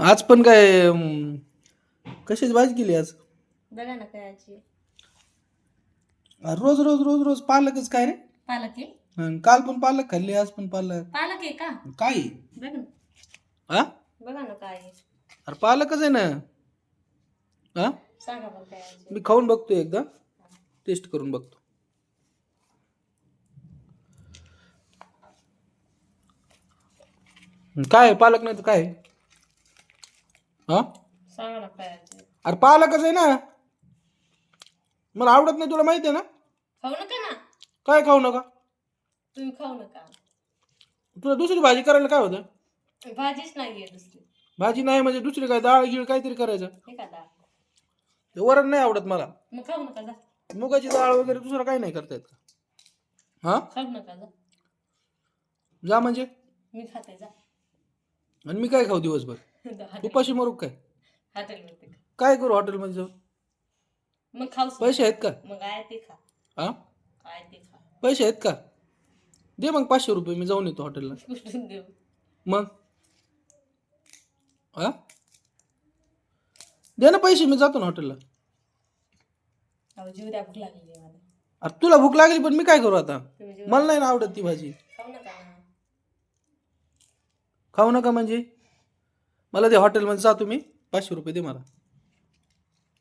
आज पण काय अं, कशाची भाजी केली आज? बघा ना काय आजी रोज रोज रोज रोज पालकच काय रे? पालक आहे? हं, काल पण पालक खाल्ली आज पण पालक. पालक आहे का? काय? बघ ना. हा बघा ना काय आहे. अरे पालकच आहे ना. हा सांगा बरं काय आजी मी खाऊन बघतो एकदा. टेस्ट करून बघतो. काय आहे? पालक नाही तर काय? आहे? हा? सांगा ना काय आजी अरे पालकच आहे ना. मला आवडत नाही तुला माहिती आहे ना. खाऊ नका ना. काय खाऊ नका? तुम्ही खाऊ नका. तुला दुसरी भाजी करायला काय होतं? भाजीच नाहीये दुसरी. भाजी नाही म्हणजे दुसरी काय डाळ गिळ काहीतरी करायचं. हे का ते वरण नाही आवडत मला. मग खाऊ नका जा. मुगाची डाळ वगैरे दुसरं काही नाही करता येत का? हा? खाऊ नका जा. जा म्हणजे? मी खाते जा. आणि मी काय खाऊ दिवसभर? उपाशी मरू काय? खा. काय करू हॉटेलमध्ये जाऊन? मग खाऊ पैसे आहेत का? मग ते खा. हा काय ते खा. पैसे आहेत का? दे मग पाचशे रुपये मी जाऊन येतो हॉटेलला. कुठून देऊ? मग? हा दे ना पैसे मी जातो ना हॉटेलला. अहो जीव द्या भूक लागली आहे मला. अरे तुला भूक लागली पण मी काय करू आता? तुम्ही जीव मला नाही ना आवडत ती भाजी. खाऊ नका ना. खाऊ नका म्हणजे? मला ते हॉटेलमध्ये जातो मी पाचशे रुपये दे मला.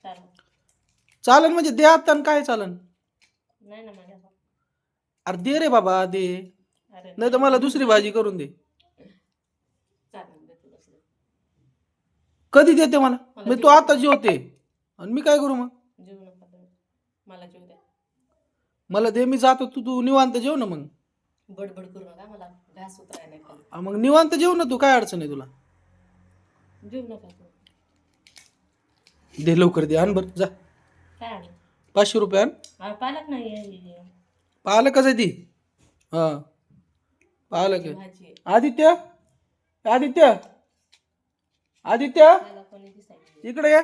चालेल. चालन म्हणजे दे आता आणि काय चालन? नाही ना माझ्या अरे दे रे बाबा दे. अरे. नाही तर मला दुसरी भाजी करून दे. चालेल देते दुसरं. कधी देते मला? मी तू आता जेवते. आणि मी काय करू मग? जीव नका देऊ. मला जीव द्या. मला दे मी जातो. तू तू निवांत जेव ना मग. बडबड करू नका मला घास उतरायला नाही खाली मग निवांत जेव ना तू काय अडचण आहे तुला. जीव नका करू. दे लवकर दे आण बरं जा. काय पाचशे रुपये आण. अहो, पालक नाही आहे पालकच आहे ती. हा. पालक आहे. भाजी आहे. आदित्य? आदित्य? आदित्य? त्याला कोणी दिसायची इकडे ये.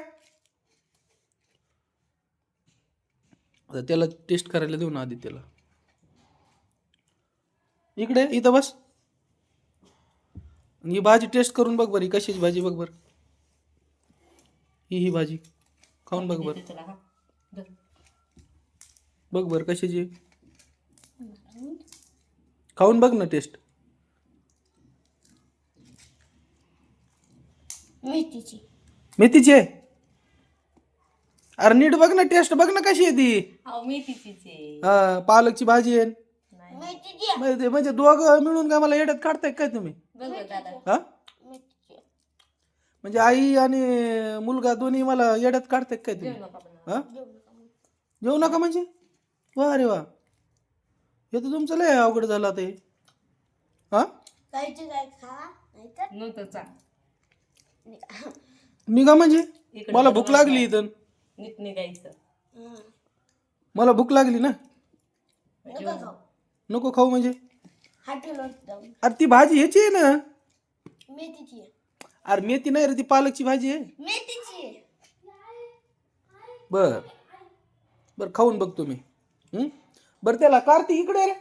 आता त्याला टेस्ट करायला देऊ ना आदित्यला. इकडे इथं बस. ही भाजी टेस्ट करून बघ बरी कशाची भाजी बघ बर. ही ही भाजी. खाऊन बघ बर. बघ बर कशाची. खाऊन बघ ना टेस्ट मेथीची. मेथीची आहे? अरे नीट बघ ना टेस्ट बघ ना कशी आहे ती. अहो मेथीचीच आहे. हा पालकची भाजी आहे. नाही मेथीची म्हणजे म्हणजे दोघं मिळून काय मला येड्यात काढताय काय तुम्ही? हा? म्हणजे आई आणि मुलगा दोन्ही मला येड्यात काढताय काय तुम्ही? हा? जेवू नका म्हणजे? वा अरे वा. हे तर तुमचं लय अवघड झालं हे. काय खा नाहीतर? चा. निघा म्हणजे? मला भूक लागली इथं. नीट निघायचं. मला भूक लागली ना? नको खाऊ म्हणजे? अरे ती भाजी ह्याची आहे ना? मेथीची. अरे मेथी नाही रे ती पालकची भाजी आहे. मेथीची. बर. बर खाऊन बघतो मी. हं? बर त्याला कार्तिक इकडे रे.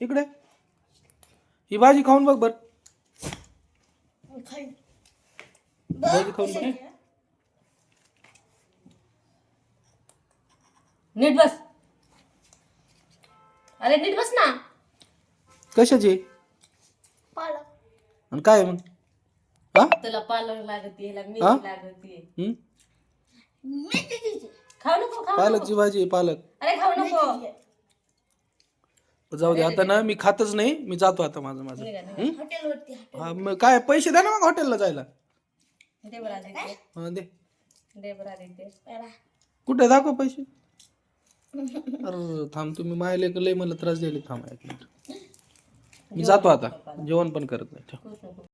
इकडे. ही भाजी खाऊन बघ बर. खाई. भाजी खाऊन बघ. नीट बस. अरे नीट बस ना. कशाची? पालक. आणि काय आहे मग? हा? तुला पालक लागते ह्याला हा? मेथी लागते. हं? मेथीची. आहे. खाऊ नको खाऊ नको. पालकची भाजी आहे पालक. अरे खाऊ नको. जाऊ दे आता ना मी खातच नाही मी जातो आता माझं माझं. निघा, निघा. हं? हॉटेलवरती हॉटेल हा, मग काय पैसे द्या ना मग हॉटेलला जायला. दे बरं आदित्य हा, दे. दे बरं आदित्य पेढा. कुठे दाखव पैसे? अरे थांब तुम्ही मायले लय मला त्रास द्यायला थांब एक मिनिट. मी जातो आता. जेवण पण करत नाही. ठेव.